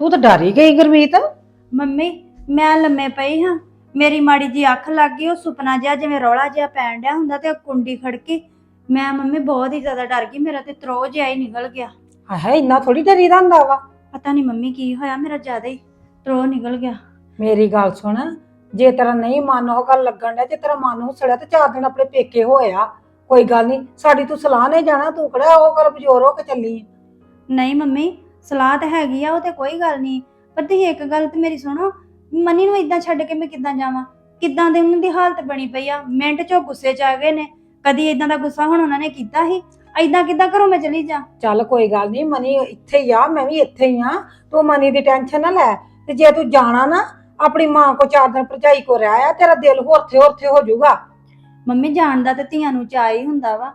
ਤੂੰ ਤਾਂ ਡਰ ਹੀ ਗਈ ਗੁਰਮੀਤ। ਮੰਮੀ ਮੈਂ ਲੰਮੇ ਪਈ ਹਾਂ। ਮੇਰੀ ਮਾੜੀ ਜੀ ਅੱਖ ਲੱਗ ਗਈ ਉਹ ਸੁਪਨਾ ਜਿਹਾ ਜਿਵੇਂ ਰੌਲਾ ਜਿਹਾ ਪੈਣ ਡਿਆ ਹੁੰਦਾ ਤੇ ਉਹ ਕੁੰਡੀ ਖੜਕੀ ਮੈਂ ਮੰਮੀ ਬਹੁਤ ਹੀ ਜ਼ਿਆਦਾ ਡਰ ਗਈ ਮੇਰਾ ਤੇ ਤਰੋ ਜਿਹਾ ਹੀ ਨਿਕਲ ਗਿਆ। ਹੈ ਇੰਨਾ ਥੋੜੀ ਡਰੀਦਾ ਹੁੰਦਾ ਵਾ? ਪਤਾ ਨਹੀਂ ਮੰਮੀ ਕੀ ਹੋਇਆ ਮੇਰਾ ਜ਼ਿਆਦਾ ਹੀ ਤਰੋ ਨਿਕਲ ਗਿਆ। ਮੇਰੀ ਗੱਲ ਸੁਣ ਜੇ ਤੇਰਾ ਨਹੀਂ ਮਨ ਉਹ ਗੱਲ ਲੱਗਣ ਡਿਆ ਜੇ ਤੇਰਾ ਮਨ ਹੁਸੜਿਆ ਤੇ ਚਾਰ ਦਿਨ ਆਪਣੇ ਪੇਕੇ ਹੋਇਆ। ਕੋਈ ਗੱਲ ਨਹੀਂ ਸਾਡੀ ਤੂੰ ਸਲਾਹ ਨਹੀਂ ਜਾਣਾ ਤੂੰ ਕਿਹੜਾ ਉਹ ਗੱਲ ਬਜੋਰ ਹੋ ਕੇ ਚੱਲੀ। ਨਹੀਂ ਮੰਮੀ ਸਲਾਹ ਤਾਂ ਹੈਗੀ ਆ ਉਹ ਤੇ ਕੋਈ ਗੱਲ ਨਹੀਂ। ਪਰ ਤੁਸੀਂ ਇੱਕ ਗੱਲ ਤੇ ਮੇਰੀ ਸੁਣੋ ਮਨੀ ਨੂੰ ਇਦਾਂ ਛੱਡ ਕੇ ਮੈਂ ਕਿੱਦਾਂ ਜਾਵਾਂ? ਕਿੱਦਾਂ ਦੇ ਉਹਨਾਂ ਦੀ ਹਾਲਤ ਬਣੀ ਪਈ ਆ? ਮਿੰਟ ਚੋਂ ਗੁੱਸੇ ਚ ਆ ਗਏ ਨੇ। ਕਦੀ ਇਦਾਂ ਦਾ ਗੁੱਸਾ ਹੁਣ ਉਹਨਾਂ ਨੇ ਕੀਤਾ ਸੀ? ਐਦਾਂ ਕਿੱਦਾਂ ਘਰੋਂ ਮੈਂ ਚਲੀ ਜਾ? ਚੱਲ ਕੋਈ ਗੱਲ ਨਹੀਂ ਮਨੀ ਇੱਥੇ ਹੀ ਆ ਮੈਂ ਵੀ ਇੱਥੇ ਹੀ ਆ। ਤੂੰ ਮਨੀ ਦੀ ਟੈਨਸ਼ਨ ਨਾ ਲੈ। ਤੇ ਜੇ ਤੂੰ ਜਾਣਾ ਨਾ ਆਪਣੀ ਮਾਂ ਕੋ ਚਾਰ ਦਿਨ ਭਰਜਾਈ ਕੋ ਰਹਿ ਆ ਤੇਰਾ ਦਿਲ ਹੋਰ ਥੇ ਹੋਰ ਥੇ ਹੋ ਜਾਊਗਾ। ਮੰਮੀ ਜਾਣਦਾ ਤੇ ਧੀਆਂ ਨੂੰ ਚਾਅ ਹੀ ਹੁੰਦਾ ਵਾ।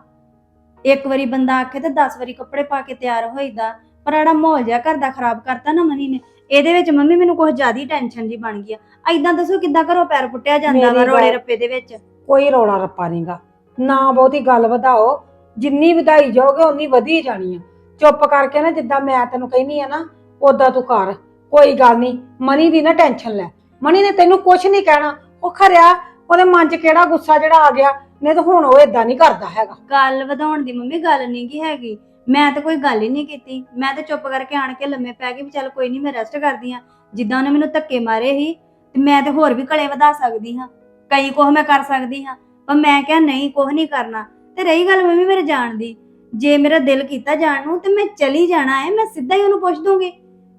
ਇੱਕ ਵਾਰੀ ਬੰਦਾ ਆਖੇ ਤੇ 10 ਵਾਰੀ ਕੱਪੜੇ ਪਾ ਕੇ ਤਿਆਰ ਹੋਈਦਾ। ਪਰ ਆੜਾ ਮਾਹੌਲ ਜਿਹਾ ਘਰ ਦਾ ਖਰਾਬ ਕਰਤਾ ਨਾ ਮਨੀ ਨੇ ਇਹਦੇ ਵਿੱਚ ਮੰਮੀ ਮੈਨੂੰ ਕੁਝ ਜ਼ਿਆਦਾ ਹੀ ਟੈਨਸ਼ਨ ਜੀ ਬਣ ਗਈ ਆ। ਐਦਾਂ ਦੱਸੋ ਕਿੱਦਾਂ ਘਰੋਂ ਪੈਰ ਪੁੱਟਿਆ ਜਾਂਦਾ ਵਾ ਮੇਰੀ ਰੋਲੇ ਗੱਲ- ਰੱਪੇ ਦੇ ਵਿੱਚ? ਕੋਈ ਰੌਲਾ ਰੱਪਾ ਨਹੀਂਗਾ ਨਾ ਬਹੁਤੀ ਗੱਲ ਵਧਾਓ ਜਿੰਨੀ ਵਧਾਈ ਜਾਓਗੇ ਉਨੀ ਵਧੀ ਜਾਣੀ ਆ। ਚੁੱਪ ਕਰਕੇ ਨਾ ਜਿੱਦਾਂ ਮੈਂ ਤੈਨੂੰ ਕਹਿੰਦੀ ਆ ਨਾ ਉਦਾਂ ਤੂੰ ਕਰ। ਕੋਈ ਗੱਲ ਨਹੀਂ ਮਨੀ ਦੀ ਨਾ ਟੈਨਸ਼ਨ ਲੈ। ਮਨੀ ਨੇ ਤੈਨੂੰ ਕੁਝ ਨਹੀਂ ਕਹਿਣਾ। ਉਹ ਖਰਿਆ ਉਹਦੇ ਮਨ 'ਚ ਕਿਹੜਾ ਗੁੱਸਾ ਜਿਹੜਾ ਆ ਗਿਆ? ਨਹੀਂ ਤਾਂ ਹੁਣ ਉਹ ਇਦਾਂ ਨਹੀਂ ਕਰਦਾ ਹੈਗਾ। ਗੱਲ ਵਧਾਉਣ ਦੀ ਮੰਮੀ ਗੱਲ ਨਹੀਂ ਕੀ ਹੈਗੀ। ਮੈਂ ਤਾਂ ਕੋਈ ਗੱਲ ਹੀ ਨਹੀਂ ਕੀਤੀ। ਮੈਂ ਤਾਂ ਚੁੱਪ ਕਰਕੇ ਆਣ ਕੇ ਲੰਮੇ ਪੈ ਗਈ ਵੀ ਚੱਲ ਕੋਈ ਨਹੀਂ ਮੈਂ ਰੈਸਟ ਕਰਦੀ ਆ। ਜਿੱਦਾਂ ਉਹਨੇ ਮੈਨੂੰ ਧੱਕੇ ਮਾਰੇ ਸੀ, ਤੇ ਮੈਂ ਤੇ ਹੋਰ ਵੀ ਘਲੇ ਵਧਾ ਸਕਦੀ ਹਾਂ। ਕਈ ਕੁਝ ਮੈਂ ਕਰ ਸਕਦੀ ਹਾਂ, ਪਰ ਮੈਂ ਕਿਹਾ ਨਹੀਂ ਕੁਝ ਨਹੀਂ ਕਰਨਾ। ਤੇ ਰਹੀ ਗੱਲ ਮੰਮੀ ਮੇਰੇ ਜਾਣ ਦੀ। ਜੇ ਮੇਰਾ ਦਿਲ ਕੀਤਾ ਜਾਣ ਨੂੰ, ਤੇ ਮੈਂ ਚਲੀ ਜਾਣਾ ਹੈ, ਮੈਂ ਸਿੱਧਾ ਹੀ ਉਹਨੂੰ ਪੁੱਛ ਦੂੰਗੀ।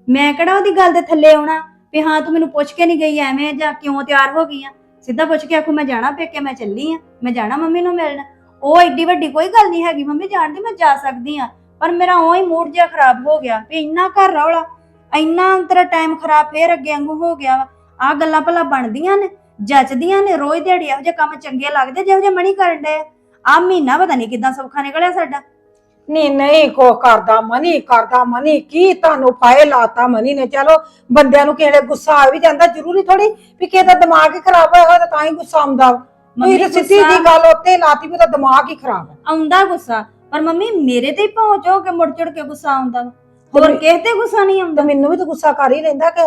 ਮੈਂ ਕਿਹੜਾ ਉਹਦੀ ਗੱਲ ਦੇ ਥੱਲੇ ਆਉਣਾ ਵੀ ਹਾਂ ਤੂੰ ਮੈਨੂੰ ਪੁੱਛ ਕੇ ਨਹੀਂ ਗਈ ਐਵੇਂ ਜਾਂ ਕਿਉਂ ਤਿਆਰ ਹੋ ਗਈ ਆ। ਸਿੱਧਾ ਪੁੱਛ ਕੇ ਆਖੂ, ਮੈਂ ਜਾਣਾ ਪੇਕੇ, ਮੈਂ ਚੱਲੀ ਆ। ਮੈਂ ਜਾਣਾ ਮੰਮੀ ਨੂੰ ਮਿਲਣ। ਉਹ ਏਡੀ ਵੱਡੀ ਕੋਈ ਗੱਲ ਨਹੀਂ ਹੈਗੀ। ਮੰਮੀ ਜਾਣਦੀ ਮੈਂ ਜਾ ਸਕਦੀ ਆ। ਪਰ ਮੇਰਾ ਉਹ ਹੀ ਮੂਡ ਜਿਹਾ ਖਰਾਬ ਹੋ ਗਿਆ ਵੀ ਇੰਨਾ ਘਰ ਰੌਲਾ ਇੰਨਾ ਤੇਰਾ ਟਾਈਮ ਖਰਾਬ ਫੇਰ ਅੱਗੇ ਵਾਂਗੂ ਹੋ ਗਿਆ ਆ ਗੱਲਾਂ ਭਲਾ ਬਣਦੀਆਂ ਨੇ ਜੱਚਦੀਆਂ ਨੇ ਰੋਜ਼ ਦਿਹਾੜੀ ਇਹੋ ਜਿਹੇ ਕੰਮ ਚੰਗੇ ਲੱਗਦੇ ਜਿਹੋ ਜਿਹੇ ਮਣੀ ਕਰਨ ਦੇ ਆ। ਮਹੀਨਾ ਪਤਾ ਨਹੀਂ ਕਿਦਾਂ ਸੌਖਾ ਨਿਕਲਿਆ ਸਾਡਾ। ਨਹੀਂ ਨਹੀਂ ਕੋ ਕਰਦਾ ਮਨੀ ਕਰਦਾ ਮਨੀ ਕੀ ਤੁਹਾਨੂੰ ਫਾਇ ਲਾਤਾ ਮਨੀ ਨੇ? ਚਲੋ ਬੰਦਿਆਂ ਨੂੰ ਕਿਹੜੇ ਗੁੱਸਾ ਆ ਵੀ ਜਾਂਦਾ ਜ਼ਰੂਰੀ ਥੋੜੀ ਵੀ ਕਿਸੇ ਦਾ ਦਿਮਾਗ ਹੀ ਖਰਾਬ ਹੋਇਆ ਹੋਇਆ ਤਾਂ ਤਾਂ ਹੀ ਗੁੱਸਾ ਆਉਂਦਾ। ਵਾ। ਤਾਂ ਸਿੱਧੀ ਜੀ ਗੱਲ ਉੱਤੇ ਲਾਤੀ ਵੀ ਉਹਦਾ ਦਿਮਾਗ ਹੀ ਖਰਾਬ ਹੈ। ਆਉਂਦਾ ਗੁੱਸਾ। ਪਰ ਮੰਮੀ ਮੇਰੇ ਤੇ ਹੀ ਪਹੁੰਚ ਹੋ ਕੇ ਮੁੜ ਚੜ ਕੇ ਗੁੱਸਾ ਆਉਂਦਾ ਵਾ। ਹੋਰ ਕਿਸੇ ਤੇ ਗੁੱਸਾ ਨਹੀਂ ਆਉਂਦਾ। ਮੈਨੂੰ ਵੀ ਤਾਂ ਗੁੱਸਾ ਕਰ ਹੀ ਰਹਿੰਦਾ ਕਿ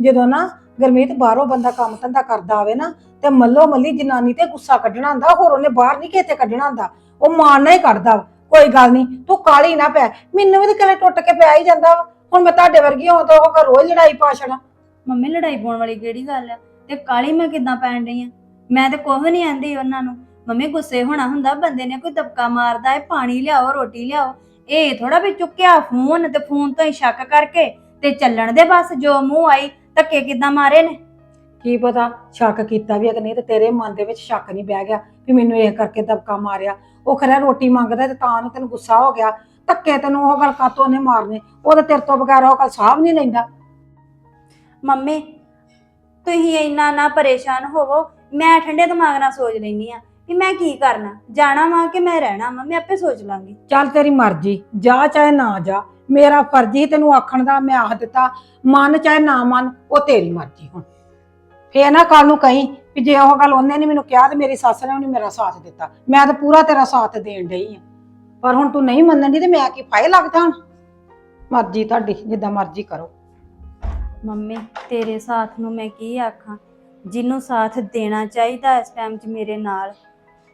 ਜਦੋਂ ਨਾ ਗਰਮੀਤ ਬਾਹਰੋਂ ਬੰਦਾ ਕੰਮ ਧੰਦਾ ਕਰਦਾ ਆਵੇ ਨਾ ਤੇ ਮੱਲੋ ਮੱਲੀ ਜਨਾਨੀ ਤੇ ਗੁੱਸਾ ਕੱਢਣਾ ਹੁੰਦਾ ਹੋਰ ਉਹਨੇ ਬਾਹਰ ਨਹੀਂ ਕਿਤੇ ਕੱਢਣਾ ਹੁੰਦਾ। ਉਹ ਮਾਰਨਾ ਹੀ ਕੱਢਦਾ ਵਾ। ਕੋਈ ਗੱਲ ਨਹੀਂ ਤੂੰ ਕਾਲੀ ਨਾ ਪੈ। ਮੈਨੂੰ ਵੀ ਤਾਂ ਕਿਲੇ ਟੁੱਟ ਕੇ ਪਿਆ ਹੀ ਜਾਂਦਾ ਵਾ। ਹੁਣ ਮੈਂ ਤੁਹਾਡੇ ਵਰਗੀ ਹਾਂ ਤਾਂ ਉਹ ਘਰ ਰੋਜ਼ ਲੜਾਈ ਪਾ ਛੜਾ ਮੰਮੀ ਲੜਾਈ ਪਾਉਣ ਵਾਲੀ ਕਿਹੜੀ ਗੱਲ ਆ? ਤੇ ਕਾਲੀ ਮੈਂ ਕਿਦਾਂ ਪੈਣ ਡਈ ਆ? ਮੈਂ ਤੇ ਕੁਝ ਨਹੀਂ ਆਂਦੀ ਉਹਨਾਂ ਨੂੰ। ਮੰਮੀ ਗੁੱਸੇ ਹੋਣਾ ਹੁੰਦਾ ਬੰਦੇ ਨੇ ਕੋਈ ਦਬਕਾ ਮਾਰਦਾ ਹੈ ਪਾਣੀ ਲਿਆਓ ਰੋਟੀ ਲਿਆਓ। ਇਹ ਥੋੜਾ ਵੀ ਚੁੱਕਿਆ ਫੋਨ ਤੇ ਫੋਨ ਤੋਂ ਹੀ ਸ਼ੱਕ ਕਰਕੇ ਤੇ ਚੱਲਣ ਦੇ ਬਸ ਜੋ ਮੂੰਹ ਆਈ ਧੱਕੇ ਕਿਦਾਂ ਮਾਰੇ ਨੇ? ਕੀ ਪਤਾ ਸ਼ੱਕ ਕੀਤਾ ਵੀ ਹੈ ਕਿ ਨਹੀਂ ਤੇ ਤੇਰੇ ਮਨ ਦੇ ਵਿੱਚ ਸ਼ੱਕ ਨਹੀਂ ਬਹਿ ਗਿਆ ਵੀ ਮੈਨੂੰ ਇਹ ਕਰਕੇ ਦਬਕਾ ਮਾਰਿਆ। ਉਹ ਖਰਿਆ ਰੋਟੀ ਮੰਗਦਾ ਤੇ ਤਾਂ ਉਹਨੂੰ ਤੈਨੂੰ ਗੁੱਸਾ ਹੋ ਗਿਆ। ਧੱਕੇ ਤੈਨੂੰ ਉਹ ਗੱਲ ਕਾਤੋਂ ਉਹਨੇ ਮਾਰਨੇ ਉਹ ਤਾਂ ਤੇਰੇ ਤੋਂ ਬਗੈਰ ਉਹ ਗੱਲ ਸਾਹਬ ਨਹੀਂ ਲੈਂਦਾ। ਮੰਮੀ ਤੁਸੀਂ ਇੰਨਾ ਨਾ ਪਰੇਸ਼ਾਨ ਹੋਵੋ ਮੈਂ ਠੰਡੇ ਦਿਮਾਗ ਨਾਲ ਸੋਚ ਲੈਣੀ ਆ ਕਿ ਮੈਂ ਕੀ ਕਰਨਾ? ਜਾਣਾ ਵਾ ਕਿ ਮੈਂ ਰਹਿਣਾ ਵਾ? ਮੈਂ ਆਪੇ ਸੋਚ ਲਾਂਗੀ। ਚੱਲ ਤੇਰੀ ਮਰਜ਼ੀ ਜਾ ਚਾਹੇ ਨਾ ਜਾ। ਮੇਰਾ ਫਰਜ਼ ਹੀ ਤੈਨੂੰ ਆਖਣ ਦਾ ਮੈਂ ਆਖ ਦਿੱਤਾ। ਮੰਨ ਚਾਹੇ ਨਾ ਮੰਨ ਉਹ ਤੇਰੀ ਮਰਜ਼ੀ ਹੁਣ। ਫੇਰ ਨਾ ਕੱਲ ਨੂੰ ਕਹੀਂ ਵੀ ਜੇ ਉਹ ਗੱਲ ਉਹਨੇ ਨਹੀਂ ਮੈਨੂੰ ਕਿਹਾ ਤੇ ਮੇਰੀ ਸੱਸ ਨੇ ਵੀ ਨਹੀਂ ਮੇਰਾ ਸਾਥ ਦਿੱਤਾ। ਮੈਂ ਤਾਂ ਪੂਰਾ ਤੇਰਾ ਸਾਥ ਦੇਣ ਡਈ ਆ। ਪਰ ਹੁਣ ਤੂੰ ਨਹੀਂ ਮੰਨਣ ਦੀ ਤੇ ਮੈਂ ਕੀ ਫਾਇ ਲੱਗਦਾ ਹੁਣ? ਮਰਜ਼ੀ ਤੁਹਾਡੀ ਜਿੱਦਾਂ ਮਰਜ਼ੀ ਕਰੋ। ਮੰਮੀ ਤੇਰੇ ਸਾਥ ਨੂੰ ਮੈਂ ਕੀ ਆਖਾਂ? ਜਿਹਨੂੰ ਸਾਥ ਦੇਣਾ ਚਾਹੀਦਾ ਇਸ ਟਾਈਮ 'ਚ ਮੇਰੇ ਨਾਲ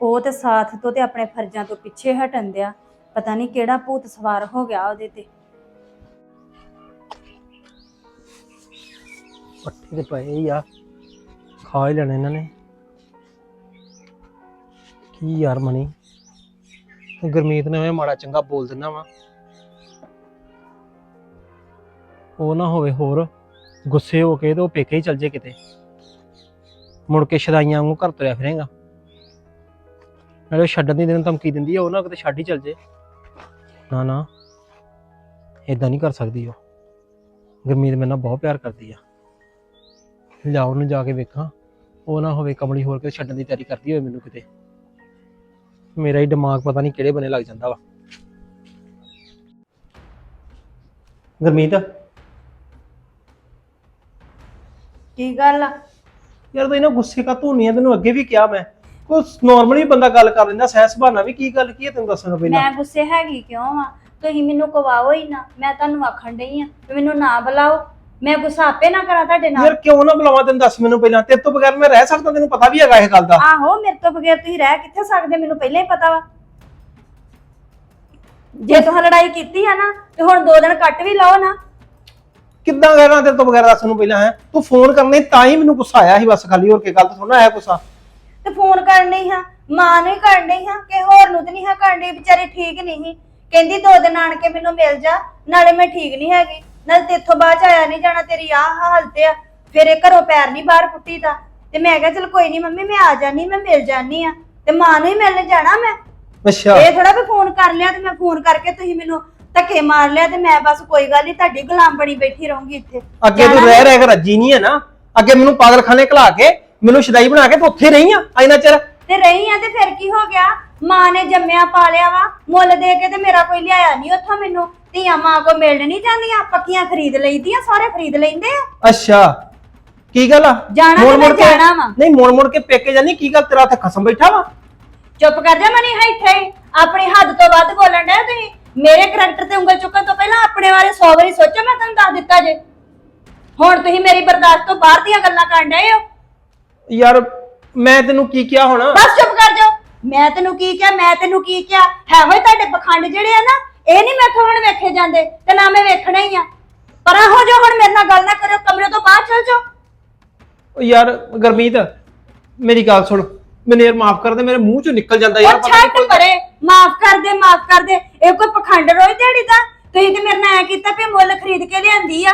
ਉਹ ਤੇ ਸਾਥ ਤੋਂ ਤੇ ਆਪਣੇ ਫਰਜ਼ਾਂ ਤੋਂ ਪਿੱਛੇ ਹਟਣ ਦਿਆ। ਪਤਾ ਨਹੀਂ ਕਿਹੜਾ ਭੂਤ ਸਵਾਰ ਹੋ ਗਿਆ ਉਹਦੇ ਤੇ। ਪੱਠੇ ਤੇ ਪਏ ਹੀ ਆ। ਖਾ ਹੀ ਲੈਣੇ ਇਹਨਾਂ ਨੇ। ਕੀ ਯਾਰ ਮਣੀ ਗੁਰਮੀਤ ਨੇ ਉਹ ਮਾੜਾ ਚੰਗਾ ਬੋਲ ਦਿੰਦਾ ਵਾ। ਉਹ ਨਾ ਹੋਵੇ ਹੋਰ, ਗੁੱਸੇ ਹੋ ਕੇ ਤੇ ਉਹ ਪੇਕੇ ਹੀ ਚਲ ਜੇ ਕਿਤੇ। ਮੁੜ ਕੇ ਸ਼ਦਾਈਆਂ ਵਾਂਗੂ ਘਰ ਤੁਰਿਆ ਫਿਰੇਗਾ। ਨਾਲੇ ਉਹ ਛੱਡਣ ਦੀ ਦਿਨ ਧਮਕੀ ਦਿੰਦੀ ਆ ਉਹ ਨਾ ਕਿਤੇ ਛੱਡ ਹੀ ਚਲ ਜੇ। ਨਾ ਨਾ ਇਦਾਂ ਨਹੀਂ ਕਰ ਸਕਦੀ ਉਹ। ਗੁਰਮੀਤ ਮੇਰੇ ਨਾਲ ਬਹੁਤ ਪਿਆਰ ਕਰਦੀ ਆ। ਲਿਆਓ ਉਹਨੂੰ ਜਾ ਕੇ ਵੇਖਾਂ। ਉਹ ਨਾ ਹੋਵੇ ਕਮਲੀ ਹੋਰ ਕੇ ਛੱਡਣ ਦੀ ਤਿਆਰੀ ਕਰਦੀ ਹੋਵੇ ਮੈਨੂੰ ਕਿਤੇ। ਮੇਰਾ ਹੀ ਦਿਮਾਗ ਪਤਾ ਨਹੀਂ ਕਿਹੜੇ ਬਨੇ ਲੱਗ ਜਾਂਦਾ ਵਾ। ਗੁਰਮੀਤ। ਕੀ ਗੱਲ ਆ? ਯਾਰ ਤੂੰ ਇਹਨਾਂ ਗੁੱਸੇ ਕਾ ਤੂੰ ਨਹੀਂ ਤੈਨੂੰ ਅੱਗੇ ਵੀ ਕਿਹਾ ਮੈਂ। ਕੋ ਨਾਰਮਲੀ ਬੰਦਾ ਗੱਲ ਕਰ ਲੈਂਦਾ ਸਹਿ ਸੁਭਾਅ ਨਾਲ ਵੀ ਕੀ ਗੱਲ ਕੀ ਹੈ ਤੈਨੂੰ ਦੱਸਾਂਗਾ ਪਹਿਲਾਂ? ਮੈਂ ਗੁੱਸੇ ਹੈਗੀ ਕਿਉਂ ਆ ਤੁਸੀਂ ਮੈਨੂੰ ਕਵਾਓ ਹੀ ਨਾ ਮੈਂ ਤੁਹਾਨੂੰ ਆਖਣ ਡਈ ਆ ਮੈਨੂੰ ਨਾ ਬੁਲਾਓ। ਮੈਂ ਗੁੱਸਾ ਆਪੇ ਨਾ ਕਰਾਂ ਤੁਹਾਡੇ ਨਾਲ। ਯਾਰ ਕਿਉਂ ਨਾ ਬੁਲਾਵਾਂ ਤੈਨੂੰ ਦੱਸ ਮੈਨੂੰ ਪਹਿਲਾਂ? ਤੇਰੇ ਤੋਂ ਬਗੈਰ ਮੈਂ ਰਹਿ ਸਕਦਾ ਤੈਨੂੰ ਪਤਾ ਵੀ ਹੈਗਾ ਇਹ ਗੱਲ ਦਾ। ਆਹੋ ਮੇਰੇ ਤੋਂ ਬਗੈਰ ਤੁਸੀਂ ਰਹਿ ਕਿੱਥੇ ਸਕਦੇ? ਮੈਨੂੰ ਪਹਿਲਾਂ ਹੀ ਪਤਾ ਵਾ। ਜੇ ਤੁਸੀਂ ਲੜਾਈ ਕੀਤੀ ਆ ਨਾ ਤੇ ਹੁਣ ਦੋ ਦਿਨ ਕੱਟ ਵੀ ਲਓ ਨਾ। ਕਿੱਦਾਂ ਕਹਿਣਾ ਤੇਰੇ ਤੋਂ ਬਗੈਰ ਦੱਸ ਮੈਨੂੰ ਪਹਿਲਾਂ ਹੈ? ਤੂੰ ਫੋਨ ਕਰਨੇ ਤਾਂ ਹੀ ਮੈਨੂੰ ਗੁੱਸਾ ਆਇਆ ਸੀ ਬਸ ਖਾਲੀ ਹੋਰ ਕੀ ਗੱਲ ਤਾਂ ਥੋੜਾ ਆਇਆ ਗੁੱਸਾ। ਤੇ ਫੋਨ ਕਰਨੀ ਹਾਂ ਮਾਂ ਨੂੰ ਹੀ ਕਰਨੀ ਹਾਂ ਕਿ ਹੋਰ ਨੂੰ ਤੇ ਨਹੀਂ ਹਾਂ ਕਰਨੀ ਵਿਚਾਰੀ ਠੀਕ ਨਹੀਂ ਕਹਿੰਦੀ ਦੋ ਦਿਨ ਆਣ ਕੇ ਮੈਨੂੰ ਮਿਲ ਜਾ ਨਾਲੇ ਮੈਂ ਠੀਕ ਨਹੀਂ ਹੈਗੀ। ਨਾਲ ਤੇਥੋਂ ਬਾਅਦ ਚ ਆਇਆ ਨਹੀਂ ਜਾਣਾ ਤੇਰੀ ਆਹ ਹਾਲਤ ਆ। ਫਿਰ ਇਹ ਘਰੋਂ ਪੈਰ ਨਹੀਂ ਬਾਹਰ ਪੁੱਟੀ ਦਾ ਤੇ ਮੈਂ ਕਿਹਾ ਚਲ ਕੋਈ ਨਹੀਂ ਮੰਮੀ ਮੈਂ ਆ ਜਾਨੀ ਮੈਂ ਮਿਲ ਜਾਨੀ ਆ ਤੇ ਮਾਂ ਨੂੰ ਹੀ ਮਿਲਣ ਜਾਣਾ ਮੈਂ? ਅੱਛਾ। ਇਹ ਥੋੜਾ ਵੀ ਫੋਨ ਕਰ ਲਿਆ ਤੇ ਮੈਂ ਫੋਨ ਕਰਕੇ ਤੁਸੀਂ ਮੈਨੂੰ ਧੱਕੇ ਮਾਰ ਲਿਆ ਤੇ ਮੈਂ ਬਸ ਕੋਈ ਗੱਲ ਨਹੀਂ ਤੁਹਾਡੀ ਗੁਲਾਮ ਬਣੀ ਬੈਠੀ ਰਹੂੰਗੀ ਇੱਥੇ। ਅੱਗੇ ਤੂੰ ਰਹਿ ਰਹਿ ਕੇ ਰੱਜੀ ਨਹੀਂ ਹੈ ਨਾ। ਅੱਗੇ ਮੈਨੂੰ ਪਾਗਲਖਾਨੇ ਘਲਾ ਕੇ ਮੈਨੂੰ ਸ਼ਦਾਈ ਬਣਾ ਕੇ ਤੂੰ ਉੱਥੇ ਰਹੀ ਆ ਇੰਨਾ ਚਿਰ। ਤੇ ਰਹੀ ਆ ਤੇ ਫਿਰ ਕੀ ਹੋ ਗਿਆ? ਮਾਂ ਨੇ ਜੰਮਿਆ ਪਾਲਿਆ ਵਾ ਮੁੱਲ ਦੇ ਕੇ ਤੇ ਮੇਰਾ ਕੋਈ ਲਿਆਇਆ ਨਹੀਂ ਉੱਥੋਂ ਮੈਨੂੰ। ਧੀਆਂ ਮਾਂ ਕੋ ਮਿਲਣ ਨਹੀਂ ਜਾਂਦੀਆਂ ਪੱਕੀਆਂ ਖਰੀਦ ਲਈਦੀਆਂ ਸਾਰੇ ਖਰੀਦ ਲੈਂਦੇ ਆ। ਅੱਛਾ ਕੀ ਗੱਲ ਆ? ਜਾਣਾ ਮੁੜ ਤੇ ਮੈਂ ਕੇ ਜਾਣਾ ਵਾ। ਨਹੀਂ ਮੋੜ ਮੋੜ ਕੇ ਪੇਕੇ ਜਾਨੀ ਕੀ ਗੱਲ ਤੇਰਾ ਉੱਥੇ ਖਸਮ ਬੈਠਾ ਵਾ? ਚੁੱਪ ਕਰ ਜਾ ਮਨੀ ਹੈ ਇੱਥੇ। ਹੀ। ਆਪਣੀ ਹੱਦ ਤੋਂ ਵੱਧ ਬੋਲਣ ਡਿਆ ਤੁਸੀਂ। ਮੇਰੇ ਕਰੈਕਟਰ ਤੇ ਉਂਗਲ ਚੁੱਕਣ ਤੋਂ ਪਹਿਲਾਂ ਆਪਣੇ ਬਾਰੇ 100 ਵਾਰੀ ਸੋਚੋ ਮੈਂ ਤੁਹਾਨੂੰ ਦੱਸ ਦਿੱਤਾ ਜੇ। ਹੁਣ ਤੁਸੀਂ ਮੇਰੀ ਬਰਦਾਸ਼ਤ ਤੋਂ ਬਾਹਰ ਦੀਆਂ ਗੱਲਾਂ ਕਰਨ ਡਏ ਹੋ। ਯਾਰ ਮੈਂ ਤੈਨੂੰ ਕੀ ਕਿਹਾ ਹੁਣ? ਬਸ ਚੁੱਪ ਕਰ ਜਾਓ। ਮੈਂ ਤੈਨੂੰ ਕੀ ਕਿਹਾ ਮੈਂ ਤੈਨੂੰ ਕੀ ਕਿਹਾ? ਹੈ ਹੋਏ ਤੁਹਾਡੇ ਪਖੰਡ ਜਿਹੜੇ ਆ ਨਾ ਇਹ ਨਹੀਂ ਮੈਥੋਂ ਹੁਣ ਵੇਖੇ ਜਾਂਦੇ ਤੇ ਨਾ ਮੈਂ ਵੇਖਣਾ ਹੀ ਆ। ਪਰ ਹੋ ਜੋ ਹੁਣ ਮੇਰੇ ਨਾਲ ਗੱਲ ਨਾ ਕਰਿਓ ਕਮਰੇ ਤੋਂ ਬਾਹਰ ਚਲ ਜਾਓ। ਓ ਯਾਰ ਗਰਮੀਤ ਮੇਰੀ ਗੱਲ ਸੁਣ। ਮੈਨੂੰ ਯਾਰ ਮਾਫ ਕਰ ਦੇ ਮੇਰੇ ਮੂੰਹ ਚੋਂ ਨਿਕਲ ਜਾਂਦਾ ਯਾਰ ਉਹ ਛੱਡ ਕੋਈ- ਪਰੇ ਮਾਫ ਕਰ ਦੇ ਮਾਫ ਕਰ ਦੇ। ਇਹ ਕੋਈ ਪਖੰਡ ਰੋਈ ਦਿਹਾੜੀ ਦਾ? ਤੁਸੀਂ ਤੇ ਮੇਰੇ ਨਾਲ ਐ ਕੀਤਾ ਵੀ ਮੁੱਲ ਖਰੀਦ ਕੇ ਲਿਆਂਦੀ ਆ।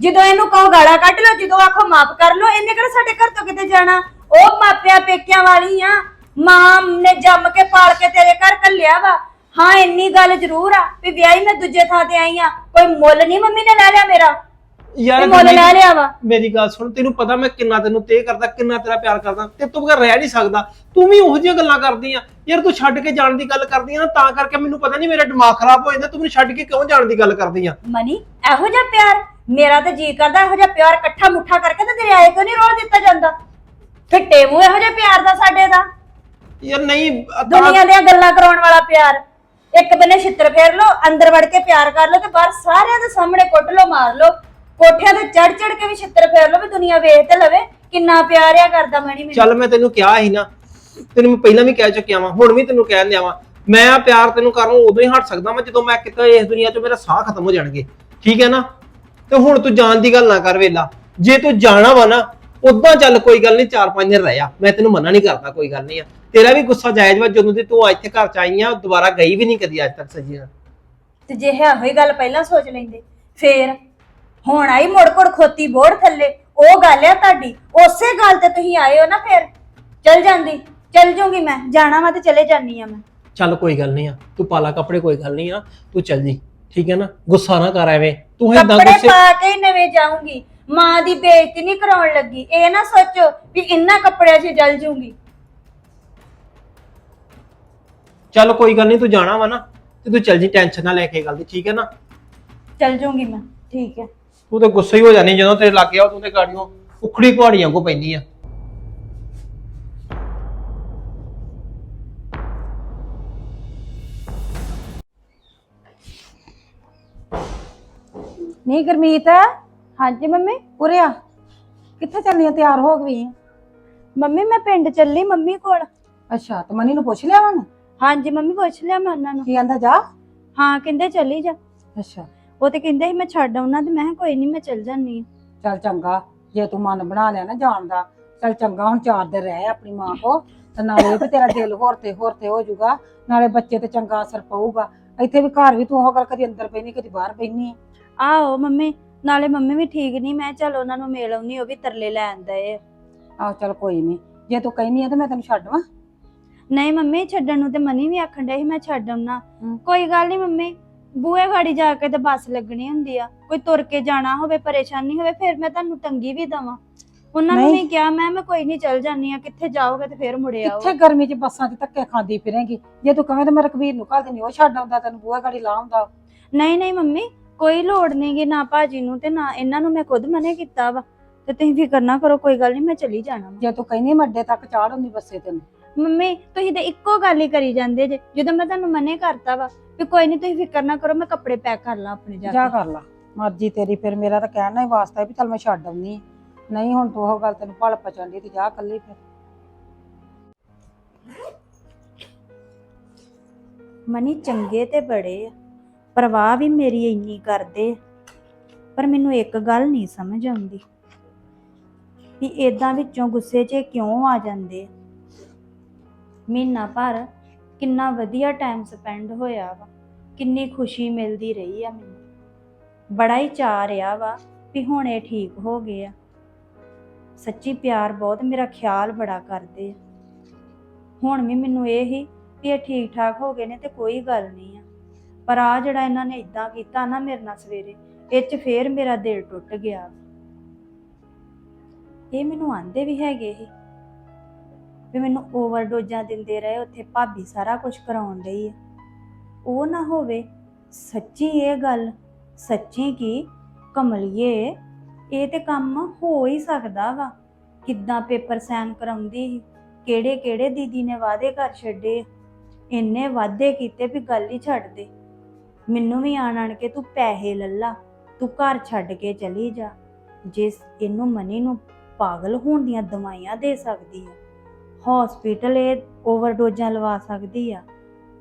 ਜਦੋਂ ਇਹਨੂੰ ਕਹੋ ਗਾਲਾਂ ਕੱਢ ਲਓ ਜਦੋਂ ਆਖੋ ਮਾਫ ਕਰ ਲਓ ਇਹਨੇ ਕਿਹੜਾ ਸਾਡੇ ਘਰ ਤੋਂ ਕਿਤੇ ਜਾਣਾ? ਉਹ ਮਾਪਿਆਂ ਪੇਕਿਆਂ ਵਾਲੀ ਆ। ਮਾਂ ਨੇ ਜੰਮ ਕੇ ਪਾਲ ਕੇ ਤੇਰੇ ਘਰ ਘੱਲਿਆ ਵਾ। ਹਾਂ ਇੰਨੀ ਗੱਲ ਜ਼ਰੂਰ ਆ ਵੀ ਵਿਆਹੀ ਮੈਂ ਦੂਜੇ ਥਾਂ ਤੇ ਆਈ ਆ। ਕੋਈ ਮੁੱਲ ਨਹੀਂ ਮੰਮੀ ਨੇ ਲੈ ਲਿਆ ਮੇਰਾ? ਯਾਰ ਮੁੱਲ ਲੈ ਲਿਆ ਵਾ? ਮੇਰੀ ਗੱਲ ਸੁਣ ਤੈਨੂੰ ਪਤਾ ਮੈਂ ਕਿੰਨਾ ਤੈਨੂੰ ਤੇ ਕਰਦਾ ਕਿੰਨਾ ਤੇਰਾ ਪਿਆਰ ਕਰਦਾ ਤੇ ਤੂੰ ਬਗੈਰ ਰਹਿ ਨਹੀਂ ਸਕਦਾ। ਤੂੰ ਵੀ ਉਹੋ ਜਿਹੀਆਂ ਗੱਲਾਂ ਕਰਦੀ ਆ। ਯਾਰ ਤੂੰ ਛੱਡ ਕੇ ਜਾਣ ਦੀ ਗੱਲ ਕਰਦੀ ਆ ਤਾਂ ਕਰਕੇ ਮੈਨੂੰ ਪਤਾ ਨਹੀਂ ਮੇਰਾ ਦਿਮਾਗ ਖਰਾਬ ਹੋ ਜਾਂਦਾ ਤੂੰ ਮੈਨੂੰ ਛੱਡ ਕੇ ਕਿਉਂ ਜਾਣ ਦੀ ਗੱਲ ਕਰਦੀ ਆ? ਮਨੀ ਇਹੋ ਜਿਹਾ ਪਿਆਰ ਮੇਰਾ ਤਾਂ ਜੀ ਕਰਦਾ ਇਹੋ ਜਿਹਾ ਪਿਆਰ ਇਕੱਠਾ ਮੁੱਠਾ ਕਰਕੇ ਤੇ ਤੇਰੇ ਆਏ ਕਿਉਂ ਨਹੀਂ ਰੋਲ ਦਿੱਤਾ ਜਾਂਦਾ? ਫਿੱਟੇ ਮੂੰਹ ਇਹੋ ਜਿਹਾ ਪਿਆਰ ਦਾ ਸਾਡੇ ਦਾ? ਯਾਰ ਨਹੀਂ ਤਾਂ- ਦੁਨੀਆ ਦੀਆਂ ਗੱਲਾਂ ਕਰਾਉਣ ਵਾਲਾ ਪਿਆਰ। ਇੱਕ ਬੰਨੇ ਛਿੱਤਰ ਫੇਰ ਲਓ ਅੰਦਰ ਵੜ ਕੇ ਪਿਆਰ ਕਰ ਲਓ ਤੇ ਬਾਹਰ ਸਾਰਿਆਂ ਦੇ ਸਾਹਮਣੇ ਕੁੱਟ ਲਓ ਮਾਰ ਲਓ। ਕੋਠਿਆਂ ਤੇ ਚੜ ਚੜ ਕੇ ਵੀ ਛਿੱਤਰ ਫੇਰ ਲਓ ਵੀ ਦੁਨੀਆ ਵੇਖ ਤੇ ਲਵੇ ਕਿੰਨਾ ਪਿਆਰ ਆ ਕਰਦਾ ਮਣੀ ਮੈਨੂੰ। ਚੱਲ ਮੈਂ ਤੈਨੂੰ ਕਿਹਾ ਸੀ ਨਾ ਤੈਨੂੰ ਮੈਂ ਪਹਿਲਾਂ ਵੀ ਕਹਿ ਚੁੱਕਿਆ ਵਾਂ ਹੁਣ ਵੀ ਤੈਨੂੰ ਕਹਿ ਲਿਆ ਵਾਂ ਮੈਂ ਆ ਪਿਆਰ ਤੈਨੂੰ ਕਰਨ ਉਦੋਂ ਹੀ ਹਟ ਸਕਦਾ ਮੈਂ ਜਦੋਂ ਮੈਂ ਕਿਤੇ ਇਸ ਦੁਨੀਆ 'ਚੋਂ ਮੇਰਾ ਸਾਹ ਖਤਮ ਹੋ ਜਾਣਗੇ। ਠੀਕ ਹੈ ਨਾ? ਤੇ ਹੁਣ ਤੂੰ ਜਾਣ ਦੀ ਗੱਲ ਨਾ ਕਰ ਵੇਲਾ। ਜੇ ਤੂੰ ਜਾਣਾ ਵਾ ਨਾ ਉਦਾਂ ਚੱਲ ਕੋਈ ਗੱਲ ਨਹੀਂ ਚਾਰ ਪੰਜ ਦਿਨ ਰਹਿ ਆ। ਮੈਂ ਤੈਨੂੰ ਮਨਾ ਨਹੀਂ ਕਰਦਾ ਕੋਈ ਗੱਲ ਨਹੀਂ ਆ। ਤੇਰਾ ਵੀ ਗੁੱਸਾ ਜਾਇਜ਼ ਵਾ ਜਦੋਂ ਦੀ ਤੂੰ ਇੱਥੇ ਘਰ ਚ ਆਈ ਆ ਦੁਬਾਰਾ ਗਈ ਵੀ ਨਹੀਂ ਕਦੀ ਅੱਜ ਤੱਕ ਸੱਜੀ ਨਾਲ। ਤੇ ਜੇ ਹੈ ਹੋਈ ਗੱਲ ਪਹਿਲਾਂ ਸੋਚ ਲੈਂਦੇ ਫੇਰ ਹੁਣ ਆਈ ਮੁੜ ਕੁੜ ਖੋਤੀ ਬੋੜ ਥੱਲੇ ਉਹ ਗੱਲ ਆ ਤੁਹਾਡੀ ਉਸੇ ਗੱਲ ਤੇ ਤੁਸੀਂ ਆਏ ਹੋ ਨਾ ਫੇਰ। ਚਲ ਜਾਂਦੀ ਚਲ ਜੂੰਗੀ ਮੈਂ ਜਾਣਾ ਵਾ ਤੇ ਚਲੇ ਜਾਨੀ ਆ ਮੈਂ। ਚੱਲ ਕੋਈ ਗੱਲ ਨਹੀਂ ਆ ਤੂੰ ਪਾਲਾ ਕੱਪੜੇ ਕੋਈ ਗੱਲ ਨਹੀਂ ਆ ਤੂੰ ਚੱਲ ਜੀ। ਠੀਕ ਹੈ ਨਾ? ਗੁੱਸਾ ਨਾ ਕਰ ਐਵੇਂ। ਤੂੰ ਏਦਾਂ ਕੱਪੜੇ ਗੁੱਸੇ ਪਾ ਕੇ ਹੀ ਨਵੇਂ ਜਾਊਂਗੀ। ਮਾਂ ਦੀ ਬੇਇੱਜ਼ਤੀ ਨਹੀਂ ਕਰਾਉਣ ਲੱਗੀ। ਇਹ ਨਾ ਸੋਚੋ ਵੀ ਇੰਨਾ ਕੱਪੜਿਆਂ 'ਚ ਜਲ ਜੂੰਗੀ। ਚੱਲ ਕੋਈ ਗੱਲ ਨਹੀਂ ਤੂੰ ਜਾਣਾ ਵਾ ਨਾ ਤੇ ਤੂੰ ਚੱਲ ਜੀ ਟੈਨਸ਼ਨ ਨਾ ਲੈ ਕੇ ਗੱਲ ਦੀ ਠੀਕ ਹੈ ਨਾ? ਚਲ ਜੂੰਗੀ ਮੈਂ। ਠੀਕ ਹੈ। ਤੂੰ ਤਾਂ ਗੁੱਸੇ ਹੀ ਹੋ ਜਾਨੀ ਜਦੋਂ ਤੇਰੇ ਲੱਗ ਗਿਆ ਤੂੰ ਤੇ ਗਾੜੀਆਂ ਉਖੜੀ ਪਹਾੜੀਆਂ ਕੋ ਪੈਂਦੀ ਆ। ਨਹੀਂ ਗਰਮੀਤ। ਹਾਂਜੀ ਮੰਮੀ? ਉਰੇ ਆ ਕਿੱਥੇ ਚੱਲਨੀ ਆ ਤਿਆਰ ਹੋ ਗਈ ਆਂ? ਮੰਮੀ ਮੈਂ ਪਿੰਡ ਚੱਲੀ ਮੰਮੀ ਕੋਲ। ਅੱਛਾ ਤੇ ਮਨੀ ਨੂੰ ਪੁੱਛ ਲਿਆ ਵਣ ਹਾਂਜੀ ਮੰਮੀ ਪੁੱਛ ਲਿਆ ਮੈਂ ਉਹਨਾਂ ਨੂੰ। ਕੀ ਆਂਦਾ ਜਾ। ਹਾਂ ਕਹਿੰਦੇ ਚੱਲੀ ਜਾ। ਅੱਛਾ। ਉਹ ਤੇ ਕਹਿੰਦੇ ਸੀ ਮੈਂ ਛੱਡ ਆਉਣਾ ਤੇ ਮੈਂ ਕਿਹਾ ਕੋਈ ਨਹੀਂ ਮੈਂ ਚੱਲ ਜਾਨੀ ਆਂ। ਚੱਲ ਚੰਗਾ ਜੇ ਤੂੰ ਮਨ ਬਣਾ ਲਿਆ ਨਾ ਜਾਣ ਦਾ ਚੱਲ ਚੰਗਾ ਹੁਣ ਚਾਰ ਦਿਨ ਰਹਿ ਆਪਣੀ ਮਾਂ ਕੋ ਤੇ ਨਾਲੇ ਵੀ ਤੇਰਾ ਦਿਲ ਹੋਰ ਤੇ ਹੋਰ ਤੇ ਹੋ ਜਾਊਗਾ ਨਾਲੇ ਬੱਚੇ ਤੇ ਚੰਗਾ ਅਸਰ ਪਊਗਾ। ਇੱਥੇ ਵੀ ਘਰ ਵੀ ਤੂੰ ਉਹ ਗੱਲ ਕਦੀ ਅੰਦਰ ਪੈਣੀ ਕਦੀ ਬਾਹਰ ਪੈਣੀ ਆਹੋ ਮੰਮੀ ਨਾਲੇ ਮੰਮੀ ਵੀ ਠੀਕ ਨਹੀਂ ਮੈਂ ਚੱਲ ਉਹਨਾਂ ਨੂੰ ਮਿਲ ਆਉਣੀ ਉਹ ਵੀ ਤਰਲੇ ਲੈ ਆਂਦੇ ਆਹ ਚੱਲ ਕੋਈ ਨਹੀਂ ਜੇ ਤੂੰ ਕਹਿਨੀ ਆ ਤੇ ਮੈਂ ਤੈਨੂੰ ਛੱਡਵਾਂ ਨਹੀਂ ਮੰਮੀ ਛੱਡਣ ਨੂੰ ਤੇ ਮਨੀ ਵੀ ਆਖਣ ਡਿਆ ਸੀ ਮੈਂ ਛੱਡ ਆਉਣਾ। ਹਮ। ਕੋਈ ਗੱਲ ਨਹੀਂ ਮੰਮੀ ਬੂਹੇ ਗਾੜੀ ਜਾ ਕੇ ਤੇ ਬੱਸ ਲੱਗਣੀ ਹੁੰਦੀ ਆ। ਕੋਈ ਤੁਰ ਕੇ ਜਾਣਾ ਹੋਵੇ ਪਰੇਸ਼ਾਨੀ ਹੋਵੇ ਫਿਰ ਮੈਂ ਤੁਹਾਨੂੰ ਤੰਗੀ ਵੀ ਦਵਾਂ। ਉਹਨਾਂ ਨੂੰ ਨਹੀਂ। ਵੀ ਕਿਹਾ ਮੈਂ ਮੈਂ ਕੋਈ ਨਹੀਂ ਚੱਲ ਜਾਨੀ ਆ ਕਿੱਥੇ ਜਾਓਗੇ ਤੇ ਫਿਰ ਮੁੜੇ ਆਓ। ਕਿੱਥੇ ਗਰਮੀ 'ਚ ਬੱਸਾਂ 'ਚ ਧੱਕੇ ਖਾਂਦੀ ਫਿਰੇਂਗੀ? ਜੇ ਤੂੰ ਕਵੇਂ ਤੇ ਮੈਂ ਰਕਬੀਰ ਨੂੰ ਘੱਲ ਦਿੰਦੀ ਉਹ ਛੱਡ ਆਉਂਦਾ ਤੈਨੂੰ ਬੂਹਾ ਗਾੜੀ ਲਾ ਆਉਂਦਾ। ਨਹੀਂ ਨਹੀਂ ਮੰਮੀ ਕੋਈ ਲੋੜ ਨਹੀਂਗੀ ਨਾ ਭਾਜੀ ਨੂੰ ਤੇ ਨਾ ਇਹਨਾਂ ਨੂੰ ਮੈਂ ਖੁਦ ਮਨੇ ਕੀਤਾ ਵਾ। ਤੇ ਤੁਸੀਂ ਫਿਕਰ ਨਾ ਕਰੋ ਕੋਈ ਗੱਲ ਨਹੀਂ ਮੈਂ ਚਲੀ ਜਾਣਾ ਵਾ। ਜੇ ਤੂੰ ਕਹਿੰਦੀ ਮੈਂ ਅੱਡੇ ਤੱਕ ਚਾੜ ਹੁੰਦੀ ਬੱਸੇ ਤੈਨੂੰ ਮੰਮੀ ਤੁਸੀਂ ਤੇ ਇੱਕੋ ਗੱਲ ਹੀ ਕਰੀ ਜਾਂਦੇ ਜੇ ਜਦੋਂ ਮੈਂ ਤੁਹਾਨੂੰ ਮਨੇ ਕਰਤਾ ਵਾ ਵੀ ਕੋਈ ਨਹੀਂ ਤੁਸੀਂ ਫਿਕਰ ਨਾ ਕਰੋ ਮੈਂ ਕੱਪੜੇ ਪੈਕ ਕਰ ਲਾਂ ਆਪਣੇ ਜਾ ਜਾ ਕੇ। ਕਰ ਲਾ। ਮਰਜ਼ੀ ਤੇਰੀ ਫਿਰ ਮੇਰਾ ਤਾਂ ਕਹਿਣ ਹੀ ਵਾਸਤਾ ਹੈ ਵੀ ਚੱਲ ਮੈਂ ਛੱਡ ਆਉਣੀ ਨਹੀਂ, ਹੁਣ ਤੂੰ ਉਹ ਗੱਲ ਤੈਨੂੰ ਭਲ ਪਚਣ ਦੀ ਤੇ ਜਾ ਕੱਲੀ ਫਿਰ। ਮਨੀ ਚੰਗੇ ਤੇ ਬੜੇ ਆ, ਪਰਵਾਹ ਵੀ ਮੇਰੀ ਇੰਨੀ ਕਰਦੇ ਆ। ਪਰ ਮੈਨੂੰ ਇੱਕ ਗੱਲ ਨਹੀਂ ਸਮਝ ਆਉਂਦੀ, ਵੀ ਇਦਾਂ ਵਿੱਚੋਂ ਗੁੱਸੇ 'ਚ ਇਹ ਕਿਉਂ ਆ ਜਾਂਦੇ ਆ? ਮਹੀਨਾ ਭਰ ਕਿੰਨਾ ਵਧੀਆ ਟਾਈਮ ਸਪੈਂਡ ਹੋਇਆ ਵਾ, ਕਿੰਨੀ ਖੁਸ਼ੀ ਮਿਲਦੀ ਰਹੀ ਆ ਮੈਨੂੰ। ਬੜਾ ਹੀ ਚਾਅ ਰਿਹਾ ਵਾ ਵੀ ਹੁਣ ਇਹ ਠੀਕ ਹੋ ਗਏ ਆ। ਸੱਚੀ ਪਿਆਰ ਬਹੁਤ, ਮੇਰਾ ਖਿਆਲ ਬੜਾ ਕਰਦੇ ਆ। ਹੁਣ ਵੀ ਮੈਨੂੰ ਇਹ ਹੀ ਵੀ ਇਹ ਠੀਕ ਠਾਕ ਹੋ ਗਏ ਨੇ ਤੇ ਕੋਈ ਗੱਲ ਨਹੀਂ ਆ। ਪਰ ਆ ਜਿਹੜਾ ਇਹਨਾਂ ਨੇ ਇਦਾਂ ਕੀਤਾ ਨਾ ਮੇਰੇ ਨਾਲ ਸਵੇਰੇ, ਇਹ ਚ ਫੇਰ ਮੇਰਾ ਦਿਲ ਟੁੱਟ ਗਿਆ। ਇਹ ਮੈਨੂੰ ਆਂਦੇ ਵੀ ਹੈਗੇ ਸੀ ਵੀ ਮੈਨੂੰ ਓਵਰਡੋਜ਼ਾਂ ਦਿੰਦੇ ਰਹੇ, ਉੱਥੇ ਭਾਬੀ ਸਾਰਾ ਕੁਝ ਕਰਾਉਣ ਲਈ ਹੈ ਉਹ ਨਾ ਹੋਵੇ, ਸੱਚੀ ਇਹ ਗੱਲ, ਸੱਚੀ ਕੀ? ਕਮਲਿਏ ਇਹ ਤੇ ਕੰਮ ਹੋ ਹੀ ਸਕਦਾ ਵਾ। ਕਿੱਦਾਂ ਪੇਪਰ ਸਾਈਨ ਕਰਾਉਂਦੀ ਸੀ? ਕਿਹੜੇ ਕਿਹੜੇ ਦੀਦੀ ਨੇ ਵਾਅਦੇ ਕਰ ਛੱਡੇ? ਇੰਨੇ ਵਾਅਦੇ ਕੀਤੇ ਵੀ ਗੱਲ ਹੀ ਛੱਡ ਦੇ। ਮੈਨੂੰ ਵੀ ਆਣ ਆਣ ਕੇ ਤੂੰ ਪੈਸੇ ਲੱਲਾ ਤੂੰ ਘਰ ਛੱਡ ਕੇ ਚਲੀ ਜਾ। ਜਿਸ ਇਹਨੂੰ ਮਨੀ ਨੂੰ ਪਾਗਲ ਹੋਣ ਦੀਆਂ ਦਵਾਈਆਂ ਦੇ ਸਕਦੀ ਆ। ਹਸਪੀਟਲ ਇਹ ਓਵਰਡੋਜ਼ਾਂ ਲਵਾ ਸਕਦੀ ਆ।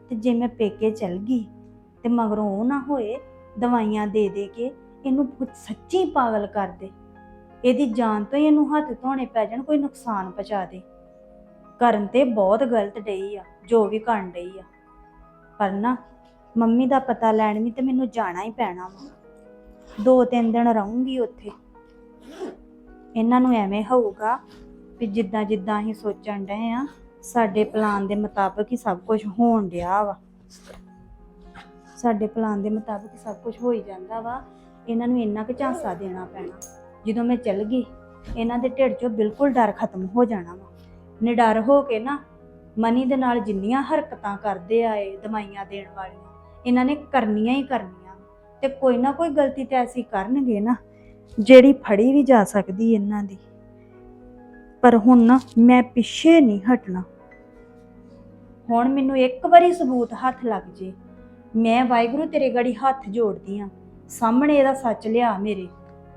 ਤੇ ਜੇ ਮੈਂ ਪੇਕੇ ਚਲ ਗਈ, ਤੇ ਮਗਰੋਂ ਉਹ ਨਾ ਹੋਏ ਦਵਾਈਆਂ ਦੇ ਦੇ ਕੇ ਇਹਨੂੰ ਪੁੱਛ- ਸੱਚੀ ਪਾਗਲ ਕਰ ਦੇ। ਇਹਦੀ ਜਾਨ ਤੋਂ ਹੀ ਇਹਨੂੰ ਹੱਥ ਧੋਣੇ ਪੈ ਜਾਣ, ਕੋਈ ਨੁਕਸਾਨ ਪਹੁੰਚਾ ਦੇ। ਕਰਨ ਤੇ ਬਹੁਤ ਗਲਤ ਡਈ ਆ, ਜੋ ਵੀ ਕਰਨ ਡਈ ਆ। ਪਰ ਨਾ, ਮੰਮੀ ਦਾ ਪਤਾ ਲੈਣ ਵੀ ਤੇ ਮੈਨੂੰ ਜਾਣਾ ਹੀ ਪੈਣਾ ਵਾ। ਦੋ ਤਿੰਨ ਦਿਨ ਰਹੂੰਗੀ ਉੱਥੇ। ਇਹਨਾਂ ਨੂੰ ਐਵੇਂ ਹੋਊਗਾ ਵੀ ਜਿੱਦਾਂ ਜਿੱਦਾਂ ਅਸੀਂ ਸੋਚਣ ਡਏ ਆ, ਸਾਡੇ ਪਲਾਨ ਦੇ ਮੁਤਾਬਕ ਹੀ ਸਭ ਕੁਝ ਹੋਣ ਡਿਆ ਵਾ। ਸਾਡੇ ਪਲਾਨ ਦੇ ਮੁਤਾਬਕ ਸਭ ਕੁਝ ਹੋ ਹੀ ਜਾਂਦਾ ਵਾ। ਇਹਨਾਂ ਨੂੰ ਇੰਨਾ ਕੁ ਝਾਂਸਾ ਦੇਣਾ ਪੈਣਾ। ਜਦੋਂ ਮੈਂ ਚੱਲ ਗਈ, ਇਹਨਾਂ ਦੇ ਢਿੱਡ 'ਚੋਂ ਬਿਲਕੁਲ ਡਰ ਖਤਮ ਹੋ ਜਾਣਾ ਵਾ। ਨਿਡਰ ਹੋ ਕੇ ਨਾ ਮਨੀ ਦੇ ਨਾਲ ਜਿੰਨੀਆਂ ਹਰਕਤਾਂ ਕਰਦੇ ਆਏ ਦਵਾਈਆਂ ਦੇਣ ਵਾਲੀਆਂ, ਇਹਨਾਂ ਨੇ ਕਰਨੀਆਂ ਹੀ ਕਰਨੀਆਂ। ਤੇ ਕੋਈ ਨਾ ਕੋਈ ਗਲਤੀ ਤੇ ਐਸੀ ਕਰਨਗੇ ਨਾ, ਜਿਹੜੀ ਫੜੀ ਵੀ ਜਾ ਸਕਦੀ ਇਹਨਾਂ ਦੀ। ਪਰ ਹੁਣ ਨਾ ਮੈਂ ਪਿੱਛੇ ਨਹੀਂ ਹਟਣਾ। ਹੁਣ ਮੈਨੂੰ ਇੱਕ ਵਾਰੀ ਸਬੂਤ ਹੱਥ ਲੱਗ ਜੇ, ਮੈਂ ਵਾਹਿਗੁਰੂ ਤੇਰੇ ਗੜੀ ਹੱਥ ਜੋੜਦੀ ਆ। ਸਾਹਮਣੇ ਇਹਦਾ ਸੱਚ ਲਿਆ ਮੇਰੇ।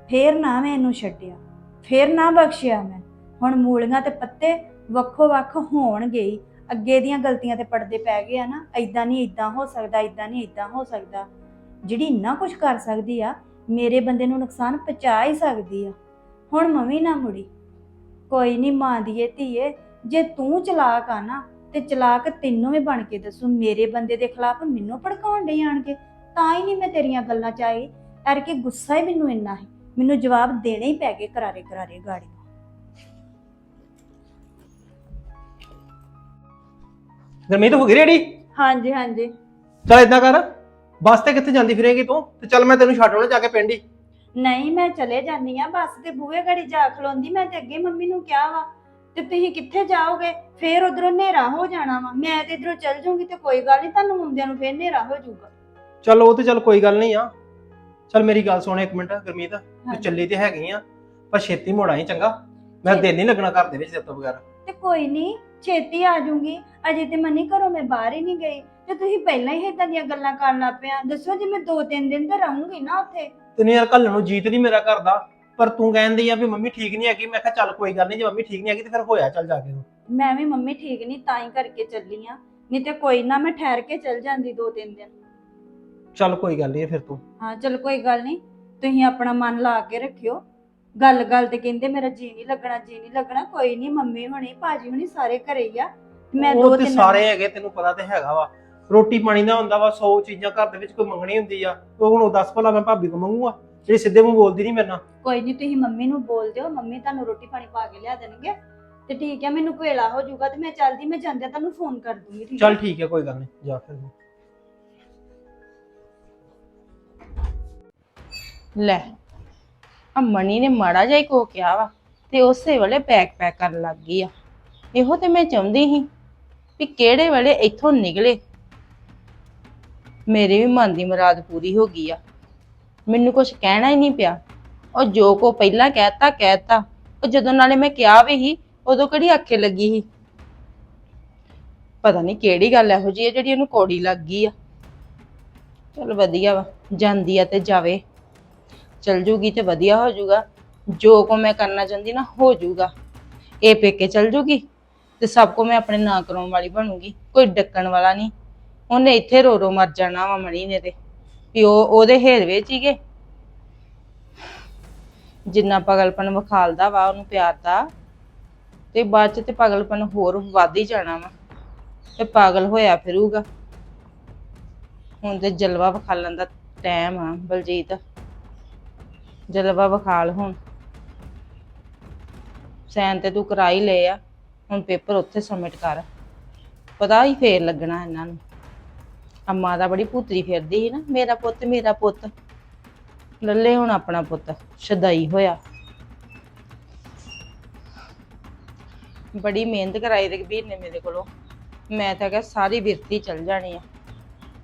ਫੇਰ ਨਾ ਮੈਂ ਇਹਨੂੰ ਛੱਡਿਆ। ਫੇਰ ਨਾ ਬਖਸ਼ਿਆ ਮੈਂ। ਹੁਣ ਮੂਲੀਆਂ ਤੇ ਪੱਤੇ ਵੱਖੋ ਵੱਖ ਹੋਣਗੇ ਹੀ। ਅੱਗੇ ਦੀਆਂ ਗਲਤੀਆਂ ਤੇ ਪਰਦੇ ਪੈ ਗਏ ਆ ਨਾ। ਐਦਾਂ ਨਹੀਂ ਐਦਾਂ ਹੋ ਸਕਦਾ ਐਦਾਂ ਨਹੀਂ ਐਦਾਂ ਹੋ ਸਕਦਾ। ਜਿਹੜੀ ਇੰਨਾ ਕੁਝ ਕਰ ਸਕਦੀ ਆ, ਮੇਰੇ ਬੰਦੇ ਨੂੰ ਨੁਕਸਾਨ ਪਹੁੰਚਾ ਹੀ ਸਕਦੀ ਆ। ਹੁਣ ਮਵੀ ਨਾ ਮੁੜੀ। ਕੋਈ ਨਹੀਂ ਮਾਂ ਦੀਏ, ਧੀਏ, ਜੇ ਤੂੰ ਚਲਾਕ ਆ ਨਾ, ਤੇ ਚਲਾਕ ਤੈਨੂੰ ਵੀ ਬਣ ਕੇ ਦੱਸੂ। ਮੇਰੇ ਬੰਦੇ ਦੇ ਖਿਲਾਫ ਮੈਨੂੰ ਭੜਕਾਉਣ ਡਈ ਆਣਗੇ ਤਾਂ ਹੀ ਨਹੀਂ ਮੈਂ ਤੇਰੀਆਂ ਗੱਲਾਂ ਚ ਆਈ। ਐਰ ਕਿ ਗੁੱਸਾ ਹੀ ਮੈਨੂੰ ਇੰਨਾ ਹੈ ਮੈਨੂੰ ਜਵਾਬ ਦੇਣੇ ਹੀ ਪੈ ਗਏ ਕਰਾਰੇ ਕਰਾਰੇ ਗਾੜੀ। ਗਰਮੀਤ ਹੋ ਗਈ ਰੈਡੀ ਹਾਂਜੀ ਹਾਂਜੀ। ਚੱਲ ਇਦਾਂ ਕਰ ਬੱਸ ਤੇ ਕਿੱਥੇ ਜਾਂਦੀ ਫਿਰੇਂਗੀ ਤੂੰ? ਤੇ ਚੱਲ ਮੈਂ ਤੈਨੂੰ ਛੱਡ ਆਉਣਾ ਜਾ ਕੇ ਪਿੰਡ। ਹੀ ਨਹੀਂ ਮੈਂ ਚਲੇ ਜਾਂਦੀ ਆ ਬੱਸ ਦੇ ਬੂਹੇ ਘੜੀ ਜਾ ਖਲੋਂਦੀ। ਮੈਂ ਤੇ ਅੱਗੇ ਮੰਮੀ ਨੂੰ ਕਿਹਾ ਵਾ ਤੇ ਤੁਸੀਂ ਕਿੱਥੇ ਜਾਓਗੇ? ਫੇਰ ਉਧਰੋਂ ਹਨੇਰਾ ਹੋ ਜਾਣਾ ਵਾ। ਮੈਂ ਤੇ ਇਧਰੋਂ ਚੱਲ ਜੂੰਗੀ ਤੇ ਕੋਈ ਗੱਲ ਨਹੀਂ ਤੁਹਾਨੂੰ ਮੁੰਡਿਆਂ ਨੂੰ ਫੇਰ ਹਨੇਰਾ ਹੋ ਜਾਊਗਾ। ਚੱਲ ਉਹ ਤੇ ਚੱਲ ਕੋਈ ਗੱਲ ਨਹੀਂ ਆ। ਚੱਲ ਮੇਰੀ ਗੱਲ ਸੁਣ ਇੱਕ ਮਿੰਟ ਗਰਮੀਤ ਤੂੰ ਹਾਂਜੀ। ਚੱਲੀ ਤੇ ਹੈਗੀ ਆ ਪਰ ਛੇਤੀ ਮੁੜ ਆਈ ਚੰਗਾ। ਮੈਂ ਦਿਨ ਨਹੀਂ ਲੱਗਣਾ ਘਰ ਦੇ ਵਿੱਚ ਤੇਰੇ ਤੋਂ ਬਗੈਰ। ਤੇ ਕੋਈ ਨਹੀਂ ਛੇਤੀ ਆ ਜਾਊਂਗੀ। ਅਜੇ ਤੇ ਮੰਨੀ ਘਰੋਂ ਮੈਂ ਬਾਹਰ ਹੀ ਨਹੀਂ ਗਈ। ਤੇ ਤੁਸੀਂ ਪਹਿਲਾਂ ਹੀ ਇਦਾਂ ਦੀਆਂ ਗੱਲਾਂ ਕਰਨ ਲੱਗ ਪਿਆ ਦੱਸੋ ਜੇ ਮੈਂ ਦੋ ਤਿੰਨ ਦਿਨ ਤਾਂ ਰਹੂੰਗੀ ਨਾ ਉੱਥੇ। ਤੈਨੂੰ ਯਾਰ ਕੱਲ੍ਹ ਨੂੰ ਜੀਤ ਨਹੀਂ ਮੇਰਾ ਘਰ ਦਾ। ਪਰ ਤੂੰ ਕਹਿੰਦੀ ਆ ਵੀ ਮੰਮੀ ਠੀਕ ਨਹੀਂ ਹੈਗੀ। ਮੈਂ ਕਿਹਾ ਚੱਲ ਕੋਈ ਗੱਲ ਨਹੀਂ ਜੇ ਮੰਮੀ ਠੀਕ ਨਹੀਂ ਹੈਗੀ ਤੇ ਫਿਰ ਹੋਇਆ ਚੱਲ ਜਾ ਕੇ। ਤੂੰ ਮੈਂ ਵੀ ਮੰਮੀ ਠੀਕ ਨਹੀਂ ਤਾਂ ਹੀ ਕਰਕੇ ਚੱਲੀ ਆ। ਨਹੀਂ ਤੇ ਕੋਈ ਨਾ ਮੈਂ ਠਹਿਰ ਕੇ ਚੱਲ ਜਾਂਦੀ ਦੋ ਤਿੰਨ ਦਿਨ। ਚੱਲ ਕੋਈ ਗੱਲ ਨਹੀਂ ਫਿਰ ਤੂੰ। ਹਾਂ ਚਲ ਕੋਈ ਗੱਲ ਨਹੀਂ ਤੁਸੀਂ ਆਪਣਾ ਮਨ ਲਾ ਕੇ ਰੱਖਿਓ। ਗੱਲ ਗੱਲ ਤੇ ਕਹਿੰਦੇ ਮੇਰਾ ਜੀ ਨਹੀਂ ਲੱਗਣਾ ਜੀ ਨਹੀਂ ਲੱਗਣਾ ਕੋਈ ਨਹੀਂ ਮੰਮੀ ਹੁਣੀ ਭਾਜੀ ਹੁਣੀ ਸਾਰੇ ਘਰੇ ਹੀ ਆ। ਮੈਂ ਦੋ ਤੇ ਤਿੰਨ ਸਾਰੇ ਹੈਗੇ ਤੈਨੂੰ ਪਤਾ ਤੇ ਹੈਗਾ ਵਾ। ਰੋਟੀ ਪਾਣੀ ਦਾ ਹੁੰਦਾ ਵਾ 100 ਚੀਜ਼ਾਂ ਘਰ ਦੇ ਵਿੱਚ ਕੋਈ ਮੰਗਣੀ ਹੁੰਦੀ ਆ। ਉਹ ਹੁਣ ਉਹ ਦੱਸ ਭਲਾ ਮੈਂ ਭਾਬੀ ਕੋ ਮੰਗੂਗਾ ਜਿਹੜੀ ਸਿੱਧੇ ਮੂੰਹ ਬੋਲਦੀ ਨਹੀਂ ਮੇਰੇ ਨਾਲ। ਕੋਈ ਨਹੀਂ ਤੁਸੀਂ ਮੰਮੀ ਨੂੰ ਬੋਲ ਦਿਓ ਮੰਮੀ ਤੁਹਾਨੂੰ ਰੋਟੀ ਪਾਣੀ ਪਾ ਕੇ ਲਿਆ ਦੇਣਗੇ। ਤੇ ਠੀਕ ਹੈ ਮੈਨੂੰ ਕੋਇਲਾ ਹੋ ਜਾਊਗਾ ਤੇ ਮੈਂ ਚੱਲਦੀ ਮੈਂ ਜਾਂਦਿਆਂ ਤੁਹਾਨੂੰ ਫੋਨ ਕਰ ਦੂੰਗੀ ਠੀਕ ਚੱਲ ਹੈ ਠੀਕ ਹੈ ਕੋਈ ਗੱਲ ਨਹੀਂ ਜਾ ਫਿਰ। ਲੈ ਆ ਮਣੀ ਨੇ ਮਾੜਾ ਜਿਹਾ ਹੀ ਕੋ ਕਿਹਾ ਵਾ ਤੇ ਉਸੇ ਵੇਲੇ ਪੈਕ ਪੈਕ ਕਰਨ ਲੱਗ ਗਈ ਆ। ਇਹੋ ਤੇ ਮੈਂ ਚਾਹੁੰਦੀ ਸੀ ਵੀ ਕਿਹੜੇ ਵੇਲੇ ਇੱਥੋਂ ਨਿਕਲੇ। ਮੇਰੇ ਵੀ ਮਨ ਦੀ ਮੁਰਾਦ ਪੂਰੀ ਹੋ ਗਈ ਆ। ਮੈਨੂੰ ਕੁਝ ਕਹਿਣਾ ਹੀ ਨਹੀਂ ਪਿਆ। ਉਹ ਜੋ ਕੋ ਪਹਿਲਾਂ ਕਹਿਤਾ ਕਹਿਤਾ। ਉਹ ਜਦੋਂ ਨਾਲੇ ਮੈਂ ਕਿਹਾ ਵੀ ਸੀ, ਉਦੋਂ ਕਿਹੜੀ ਆਖੇ ਲੱਗੀ ਸੀ? ਪਤਾ ਨਹੀਂ ਕਿਹੜੀ ਗੱਲ ਇਹੋ ਜੀ ਹੈ ਜਿਹੜੀ ਉਹਨੂੰ ਕੋੜੀ ਲੱਗ ਗਈ ਆ। ਚਲ ਵਧੀਆ ਵਾ, ਜਾਂਦੀ ਆ ਤੇ ਜਾਵੇ। ਚਲ ਜੂਗੀ ਤੇ ਵਧੀਆ ਹੋ ਜਾਊਗਾ ਜੋ ਕੋ ਮੈਂ ਕਰਨਾ ਚਾਹੁੰਦੀ ਨਾ, ਹੋ ਜਾਊਗਾ ਇਹ ਪੇਕੇ ਚਲ ਜੂਗੀ ਤੇ ਸਭ ਕੋ ਮੈਂ ਆਪਣੇ ਨਾਂ ਕਰਾਉਣ ਵਾਲੀ ਬਣੂਗੀ। ਕੋਈ ਡੱਕਣ ਵਾਲਾ ਨਹੀਂ। ਉਹਨੇ ਇੱਥੇ ਰੋ ਰੋ ਮਰ ਜਾਣਾ ਵਾ ਮਣੀ ਨੇ ਤੇ। ਵੀ ਉਹ, ਉਹਦੇ ਹੇਰ ਵਿੱਚ ਹੀਗੇ ਜਿੰਨਾ ਪਗਲਪਨ ਵਿਖਾਲਦਾ ਵਾ, ਉਹਨੂੰ ਪਿਆਰ ਦਾ। ਤੇ ਬਾਅਦ ਚ ਤੇ ਪਾਗਲਪਨ ਹੋਰ ਵੱਧ ਹੀ ਜਾਣਾ ਵਾ। ਤੇ ਪਾਗਲ ਹੋਇਆ ਫਿਰੂਗਾ। ਹੁਣ ਤੇ ਜਲਵਾ ਵਿਖਾਲਣ ਦਾ ਟਾਈਮ ਆ, ਬਲਜੀਤ। ਜਲਵਾ ਵਿਖਾਲ ਹੁਣ। ਸੈਨ ਤੇ ਤੂੰ ਕਰਾ ਹੀ ਲਏ ਆ। ਹੁਣ ਪੇਪਰ ਉੱਥੇ ਸਬਮਿਟ ਕਰ। ਪਤਾ ਹੀ ਫੇਰ ਲੱਗਣਾ ਇਹਨਾਂ ਨੂੰ। ਅੰਮਾ ਦਾ ਬੜੀ ਭੂਤਰੀ ਫਿਰਦੀ ਸੀ ਨਾ, ਮੇਰਾ ਪੁੱਤ ਮੇਰਾ ਪੁੱਤ। ਲੱਲੇ ਹੁਣ ਆਪਣਾ ਪੁੱਤ, ਸ਼ਦਾਈ ਹੋਇਆ। ਬੜੀ ਮਿਹਨਤ ਕਰਾਈ ਰਘਬੀਰ ਨੇ ਮੇਰੇ ਕੋਲੋਂ। ਮੈਂ ਤਾਂ ਕਿਹਾ ਸਾਰੀ ਬਿਰਤੀ ਚਲ ਜਾਣੀ ਆ।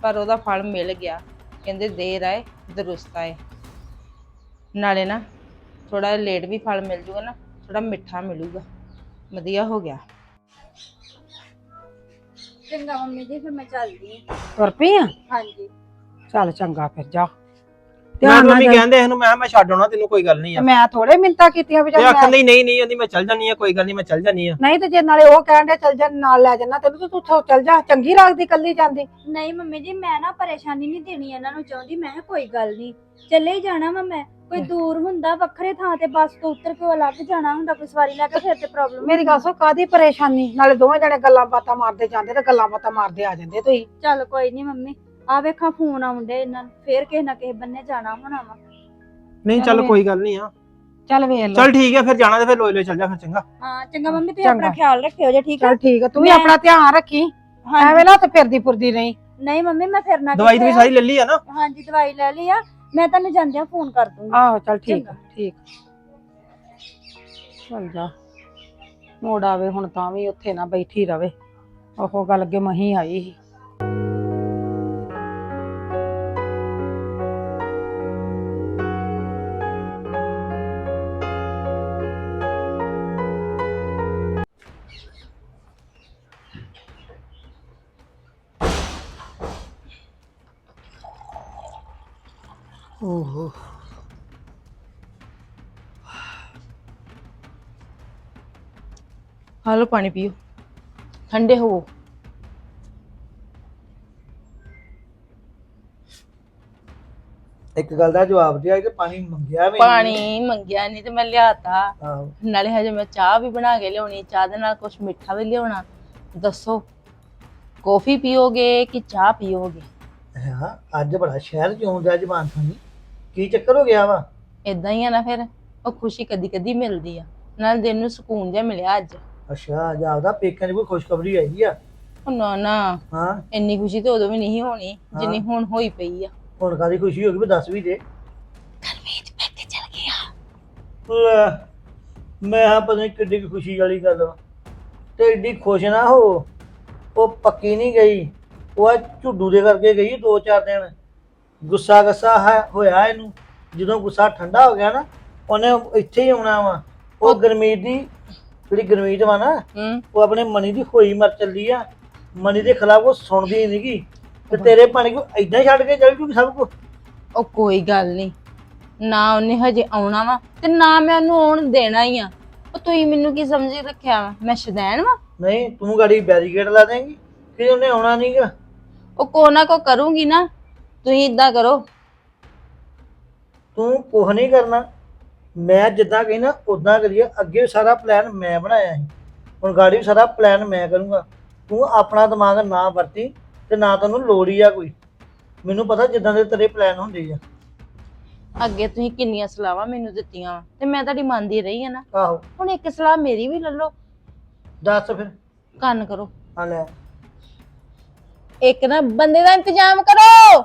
ਪਰ ਉਹਦਾ ਫਲ ਮਿਲ ਗਿਆ। ਕਹਿੰਦੇ ਦੇਰ ਆਏ ਦਰੁਸਤ ਆਏ। ਨਾਲੇ ਨਾ ਥੋੜਾ ਲੇਟ ਵੀ ਫਲ ਮਿਲ ਜੂਗਾ ਨਾ ਥੋੜਾ ਮਿੱਠਾ ਮਿਲੂਗਾ। ਵਧੀਆ ਹੋ ਗਿਆ। ਚੰਗਾ ਮੰਮੀ ਜੀ ਫਿਰ ਮੈਂ ਚੱਲਦੀ ਹਾਂ। ਤੁਰ ਪਈ ਆ? ਹਾਂਜੀ। ਚੱਲ ਚੰਗਾ ਫਿਰ ਜਾ। ਮੈਂ ਧਿਆਨ ਨਾਲ ਮੰਮੀ। ਕਹਿੰਦੇ ਇਹਨੂੰ ਮੈਂ ਕਿਹਾ ਮੈਂ ਛੱਡ ਆਉਣਾ ਤੈਨੂੰ ਕੋਈ ਗੱਲ ਨਹੀਂ ਆ। ਤੇ ਮੈਂ ਥੋੜੇ ਮਿੰਤਾ ਕੀਤੀਆਂ ਵੀ ਤੇ ਚੱਲ ਆਖਣ ਦੀ ਨਹੀਂ ਨਹੀਂ ਆਂਦੀ ਮੈਂ ਚੱਲ ਜਾਨੀ ਆ ਕੋਈ ਗੱਲ ਨਹੀਂ ਮੈਂ ਚੱਲ ਜਾਨੀ ਆ। ਨਹੀਂ ਤੇ ਜੇ ਨਾਲੇ ਉਹ ਕਹਿਣ ਦੇ ਚੱਲ ਜਾ ਨਾਲ ਲੈ ਜਾਣਾ ਤੈਨੂੰ ਤਾਂ ਤੂੰ ਉੱਥੋਂ ਚੱਲ ਜਾ ਚੰਗੀ ਲੱਗਦੀ ਕੱਲੀ ਜਾਂਦੀ। ਨਹੀਂ ਮੰਮੀ ਜੀ ਮੈਂ ਨਾ ਪਰੇਸ਼ਾਨੀ ਨਹੀਂ ਦੇਣੀ ਇਹਨਾਂ ਨੂੰ ਚਾਹੁੰਦੀ ਮੈਂ ਕਿਹਾ ਕੋਈ ਗੱਲ ਨਹੀਂ। ਚੱਲੇ ਹੀ ਜਾਣਾ ਵਾ ਮੈਂ ਕੋਈ ਦੂਰ ਹੁੰਦਾ ਵੱਖਰੇ ਥਾਂ ਤੇ ਬੱਸ ਤੋਂ ਉਤਰ ਕੇ ਉਹ ਅਲੱਗ ਜਾਣਾ ਹੁੰਦਾ ਕੋਈ ਸਵਾਰੀ ਲੈ ਕੇ ਫਿਰ ਤੇ ਪ੍ਰੋਬਲਮ ਮੇਰੀ ਗੱਲ ਸੁਣ ਕਾਦੀ ਪਰੇਸ਼ਾਨੀ? ਨਾਲੇ ਦੋਵੇਂ ਜਣੇ ਗੱਲਾਂ ਬਾਤਾਂ ਮਾਰਦੇ ਜਾਂਦੇ ਤੇ ਗੱਲਾਂ ਬਾਤਾਂ ਮਾਰਦੇ ਆ ਜਾਂਦੇ ਤੁਸੀਂ। ਚੱਲ ਕੋਈ ਨਹੀਂ ਮੰਮੀ ਆ ਵੇਖਾਂ ਫੋਨ ਆਉਂਦੇ ਇਹਨਾਂ ਨੂੰ ਫੇਰ ਕਿਸੇ ਨਾ ਕਿਸੇ ਬੰਨੇ ਜਾਣਾ ਹੋਣਾ ਵਾ। ਨਹੀਂ ਚੱਲ ਕੋਈ ਗੱਲ ਨਹੀਂ ਆ। ਚੱਲ ਵੇਖ ਲੈ ਚੱਲ ਠੀਕ ਹੈ ਫਿਰ ਜਾਣਾ ਤੇ ਫਿਰ ਲੋਏ ਲੋਏ ਚੱਲ ਜਾ ਫਿਰ ਚੰਗਾ। ਹਾਂ ਚੰਗਾ ਮੰਮੀ ਤੁਸੀਂ ਚੰਗਾ। ਆਪਣਾ ਖਿਆਲ ਰੱਖਿਓ ਜੇ ਠੀਕ ਹੈ ਚੱਲ ਠੀਕ ਆ ਤੂੰ ਵੀ ਮੈਂ- ਆਪਣਾ ਧਿਆਨ ਰੱਖੀ। ਹਾਂਜੀ। ਐਵੇਂ ਨਾ ਤੇ ਫਿਰਦੀ ਫੁਰਦੀ ਨਹੀਂ ਨਹੀਂ ਮੰਮੀ ਮੈਂ ਫਿਰਨਾ ਦਵਾਈ ਤੁਸੀਂ ਕਿੱਥੇ ਆ? ਸਾਰੀ ਲੈ ਲਈ ਆ ਨਾ? ਹਾਂਜੀ ਦਵਾਈ ਲੈ ਲਈ ਆ। ਮੈਂ ਤੁਹਾਨੂੰ ਜਾਂਦਿਆਂ ਫੋਨ ਕਰ ਦੂੰਗੀ। ਆਹੋ ਚੱਲ ਠੀਕ ਆ। ਠੀਕ। ਚੱਲ ਜਾ। ਮੋੜ ਆਵੇ ਹੁਣ ਤਾਂ ਵੀ ਉੱਥੇ ਨਾ ਬੈਠੀ ਰਵੇ। ਉਹ ਗੱਲ ਅੱਗੇ ਮਹੀਂ ਆਈ ਸੀ। ਓਹੋ ਹਾਲੋ ਪਾਣੀ ਪੀਓ। ਠੰਡੇ ਹੋਵੋ। ਇੱਕ ਗੱਲ ਦਾ ਜਵਾਬ ਦਿਆ ਕਿ ਪਾਣੀ ਮੰਗਿਆ ਵੀ ਪਾਣੀ ਮੰਗਿਆ ਨਹੀਂ ਤੇ ਮੈਂ ਲਿਆਤਾ। ਆਹੋ। ਨਾਲੇ ਹਜੇ ਮੈਂ ਚਾਹ ਵੀ ਬਣਾ ਕੇ ਲਿਆਉਣੀ ਚਾਹ ਦੇ ਨਾਲ ਕੁਝ ਮਿੱਠਾ ਵੀ ਲਿਆਉਣਾ। ਦੱਸੋ ਕੌਫੀ ਪੀਓਗੇ ਕਿ ਚਾਹ ਪੀਓਗੇ? ਹਾਂ ਅੱਜ ਬੜਾ ਸ਼ਹਿਰ ਚ ਆਉਂਦਾ ਜ਼ਬਾਨ ਖਾਨੀ ਕੀ ਚੱਕਰ ਹੋ ਗਿਆ ਵਾ? ਇਦਾਂ ਹੀ ਆ ਨਾ ਫਿਰ ਉਹ ਖੁਸ਼ੀ ਕਦੀ ਕਦੀ ਮਿਲਦੀ ਆ। ਨਾਲ ਦਿਲ ਨੂੰ ਸਕੂਨ ਜਿਹਾ ਮਿਲਿਆ ਅੱਜ। ਅੱਛਾ ਜਾਪਦਾ ਪੇਕਿਆਂ ਦੀ ਕੋਈ ਖੁਸ਼ਖਬਰੀ ਆਈ ਆ? ਉਹ ਨਾ ਨਾ। ਹਾਂ? ਇੰਨੀ ਖੁਸ਼ੀ ਤੇ ਉਦੋਂ ਵੀ ਨਹੀਂ ਹੋਣੀ ਜਿੰਨੀ ਹੁਣ ਹੋਈ ਪਈ ਆ। ਹੁਣ ਕਾਦੀ ਖੁਸ਼ੀ ਹੋ ਗਈ? ਵੀ ਦੱਸ ਵੀ ਦੇ। ਕਰਮੀਤ ਪੈਕੇ ਚਲ ਗਿਆ ਲੈ, ਮੈਂ ਆ ਪਤਾ ਨਹੀਂ ਕਿੱਡੀ ਕੁ ਖੁਸ਼ੀ ਵਾਲੀ ਗੱਲ ਵਾ। ਤੇ ਏਡੀ ਖੁਸ਼ ਨਾ ਹੋ। ਉਹ ਪੱਕੀ ਨਹੀਂ ਗਈ। ਉਹ ਝੁੱਡੂ ਦੇ ਕਰਕੇ ਗਈ ਦੋ ਚਾਰ ਦਿਨ। ਗੁੱਸਾ ਗੱਸਾ ਹੈ ਹੋਇਆ ਇਹਨੂੰ। ਜਦੋਂ ਗੁੱਸਾ ਠੰਡਾ ਹੋ ਗਿਆ ਨਾ ਉਹਨੇ ਇੱਥੇ ਹੀ ਆਉਣਾ ਵਾ। ਉਹ ਗਰਮੀਤ ਦੀ ਜਿਹੜੀ ਗਰਮੀਤ ਵਾ ਨਾ ਹੂੰ। ਉਹ ਆਪਣੇ ਮਨੀ ਦੀ ਹੋਈ ਮਰ ਚੱਲੀ ਆ। ਮਨੀ ਦੇ ਖਿਲਾਫ ਉਹ ਸੁਣਦੀ ਨਹੀਂਗੀ ਤੇ ਤੇਰੇ ਪਾਣੀ ਕੋ ਐਦਾਂ ਛੱਡ ਕੇ ਚੱਲ ਜੂਗੀ ਸਭ ਕੁ ਉਹ ਕੋਈ ਗੱਲ ਨਹੀਂ। ਨਾ ਉਹਨੇ ਹਜੇ ਆਉਣਾ ਵਾ ਤੇ ਨਾ ਮੈਂ ਉਹਨੂੰ ਆਉਣ ਦੇਣਾ ਹੀ ਆ। ਉਹ ਤੁਸੀਂ ਮੈਨੂੰ ਕੀ ਸਮਝ ਰੱਖਿਆ ਵਾ? ਮੈਂ ਸ਼ਦੈਣ ਵਾ? ਨਹੀਂ ਤੂੰ ਗਾੜੀ ਬੈਰੀਕੇਡ ਲਾ ਦੇਂਗੀ। ਕਿ ਉਹਨੇ ਆਉਣਾ ਨਹੀਂਗਾ ਉਹ ਕੋ ਨਾ ਕੋ ਕਰੂੰਗੀ ਨਾ ਤੁਸੀਂ ਇਦਾਂ ਕਰੋ। ਤੂੰ ਕੁਝ ਨਹੀਂ ਕਰਨਾ। ਮੈਂ ਜਿੱਦਾਂ ਕਹਿਣਾ ਉਦਾਂ ਕਰੀਏ। ਅੱਗੇ ਸਾਰਾ ਪਲਾਨ ਮੈਂ ਬਣਾਇਆ ਸੀ। ਹੁਣ ਗਾੜੀ ਵੀ ਸਾਰਾ ਪਲਾਨ ਮੈਂ ਕਰੂੰਗਾ। ਤੂੰ ਆਪਣਾ ਦਿਮਾਗ ਨਾ ਵਰਤੀ ਤੇ ਨਾ ਤੈਨੂੰ ਲੋੜ ਹੀ ਆ ਕੋਈ। ਮੈਨੂੰ ਪਤਾ ਜਿੱਦਾਂ ਦੇ ਤੇਰੇ ਪਲਾਨ ਹੁੰਦੇ ਆ। ਅੱਗੇ ਤੁਸੀਂ ਕਿੰਨੀਆਂ ਸਲਾਹਾਂ ਮੈਨੂੰ ਦਿੱਤੀਆਂ। ਵਾ ਤੇ ਮੈਂ ਤੁਹਾਡੀ ਮੰਨਦੀ ਰਹੀ ਆ ਨਾ। ਆਹੋ। ਹੁਣ ਇੱਕ ਸਲਾਹ ਮੇਰੀ ਵੀ ਲੈ ਲਓ। ਦੱਸ ਫਿਰ। ਕੰਨ ਕਰੋ। ਆ ਲੈ। ਇੱਕ ਨਾ ਬੰਦੇ ਦਾ ਇੰਤਜ਼ਾਮ ਕਰੋ।